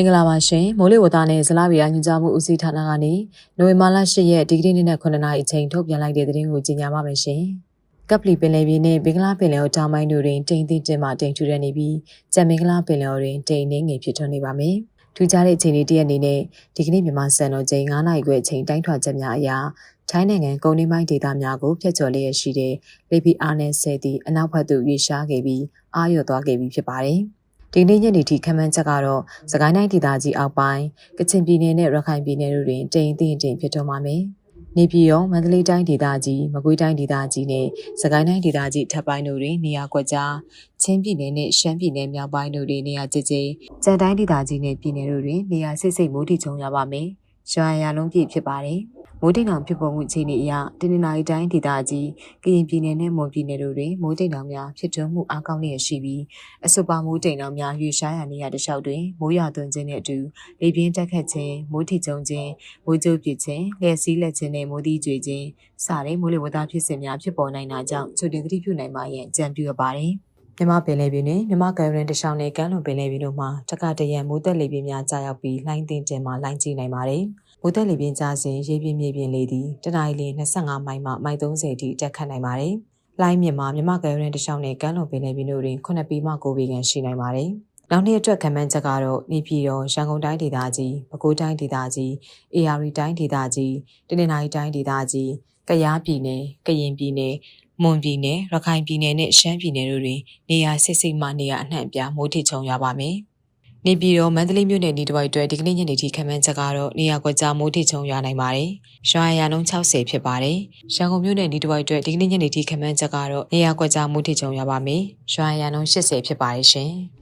င်္ဂလာပါရှင်မိုးလေဝသနဲ့ဇလားဗီယာညွှန်ကြားမှုဦးစီးဌာနကနေနိုဝင်ဘာလ10ရက်ဒီကနေ့နေ့နဲ့9နာရီအချိန်ထုတ်ပြန်လိုက်တဲ့သတင်းကိုကြီးညာပါမယ်ရှင်ကပ်ပလီပင်လယ်ပြင်နဲ့ဘင်္ဂလားပင်လယ်ော်တောင်ပိုင်းတို့တွင်တိမ်သိတင်မှတိမ်ထူရနေပြီးကြံမင်္ဂလားပင်လယ်ော်တွင်တိမ်နှင်းငယ်ဖြစ်ထွန်းနေပါမယ်ထူးခြားတဲ့အချိန်လေးတစ်ရက်အနေနဲ့ဒီကနေ့မြန်မာစံတော်ချိန်9နာရီခွဲအချိန်တိုင်းထွာချက်များအရာထိုင်းနိုင်ငံကုန်းနှင်းပိုင်းဒေသများကိုဖျက်ချော်လျက်ရှိတဲ့လေပီအားနဲ့ဆဲသည့်အနောက်ဘက်သို့ရွေ့ရှားခဲ့ပြီးအာရုံသွားခဲ့ပြီးဖြစ်ပါတယ်။ ဒီနေ့ညနေထိခန့်မှန်းချက်ကတော့စကိုင်းတိုင်းဒေသကြီးအောက်ပိုင်းကချင်ပြည်နယ်နဲ့ရခိုင်ပြည်နယ်တို့တွင်တိမ်သိမ်တိမ်ဖြစ်ထွန်းပါမယ်။နေပြည်တော်မန္တလေးတိုင်းဒေသကြီးမကွေးတိုင်းဒေသကြီးနဲ့စကိုင်းတိုင်းဒေသကြီးထပ်ပိုင်းတို့တွင်နေရာကွက်ကြားချင်းပြည်နယ်နဲ့ရှမ်းပြည်နယ်မြောက်ပိုင်းတို့တွင်နေရာကျကျကြံတိုင်းဒေသကြီးနဲ့ပြည်နယ်တို့တွင်နေရာစိတ်စိတ်မိုးတိချုံရပါမယ်။ ရွာရလုံးပြည့်ဖြစ်ပါတယ်။မိုးတိမ်တောင်ဖြစ်ပေါ်မှုအခြေအနေအရတနင်္လာရီတိုင်းဒေသကြီးကရင်ပြည်နယ်နဲ့မွန်ပြည်နယ်တို့တွင်မိုးတိမ်တောင်များဖြစ်ထွန်းမှုအားကောင်းလျက်ရှိပြီးအဆိုပါမိုးတိမ်တောင်များရွေရှားရနေရတဲ့လျှောက်တွင်မိုးရွာသွန်းခြင်းနှင့်အတူလေပြင်းတက်ခတ်ခြင်းမိုးထိကျုံခြင်းမိုးကြိုးပစ်ခြင်းလျှက်စီးလက်ခြင်းနှင့်မိုးသီးကြွေခြင်းစတဲ့မိုးလေဝသဖြစ်စဉ်များဖြစ်ပေါ်နိုင်တာကြောင့်ချိုတင်သတိပြုနိုင်ပါရန်ကြံပြုရပါတယ် မြမပင်လယ်ပြင်တွင်မြမကယ်ရင်တရှောင်းနဲ့ကမ်းလွန်ပင်လယ်ပြင်တို့မှာတက္ကတရံမိုးသက်လေပြင်းများကြာရောက်ပြီးလှိုင်းတင်တင်မှလှိုင်းကြီးနိုင်ပါတယ်။မိုးသက်လေပြင်းကြားစဉ်ရေပြင်းမြေပြင်းလေသည်တနအီလ25မိုင်မှမိုင်30ထိတက်ခတ်နိုင်ပါတယ်။လှိုင်းမြင့်မှာမြမကယ်ရင်တရှောင်းနဲ့ကမ်းလွန်ပင်လယ်ပြင်တို့တွင်9ပီမှ9ပီခန့်ရှိနိုင်ပါတယ်။ နောက်နေ့အတွက်ခံမှန်းချက်ကတော့နေပြည်တော်ရန်ကုန်တိုင်းဒေသကြီးပဲခူးတိုင်းဒေသကြီးအေရီတိုင်းဒေသကြီးတနင်္သာရီတိုင်းဒေသကြီးကယားပြည်နယ်ကရင်ပြည်နယ်မွန်ပြည်နယ်ရခိုင်ပြည်နယ်နဲ့ရှမ်းပြည်နယ်တို့တွင်နေရာစိတ်စိတ်မှနေရာအနှံ့အပြားမိုးထိချုံရပါမယ်။နေပြည်တော်မန္တလေးမြို့နယ်ဒီတစ်ဝိုက်အတွက်ဒီကနေ့ညနေထိခန့်မှန်းချက်ကတော့နေရာကွက်ကြားမိုးထိချုံရနိုင်ပါတယ်။ရွာရလုံး60ဖြစ်ပါတယ်။ရန်ကုန်မြို့နယ်ဒီတစ်ဝိုက်အတွက်ဒီကနေ့ညနေထိခန့်မှန်းချက်ကတော့နေရာကွက်ကြားမိုးထိချုံရပါမယ်။ရွာရလုံး80ဖြစ်ပါတယ်ရှင်။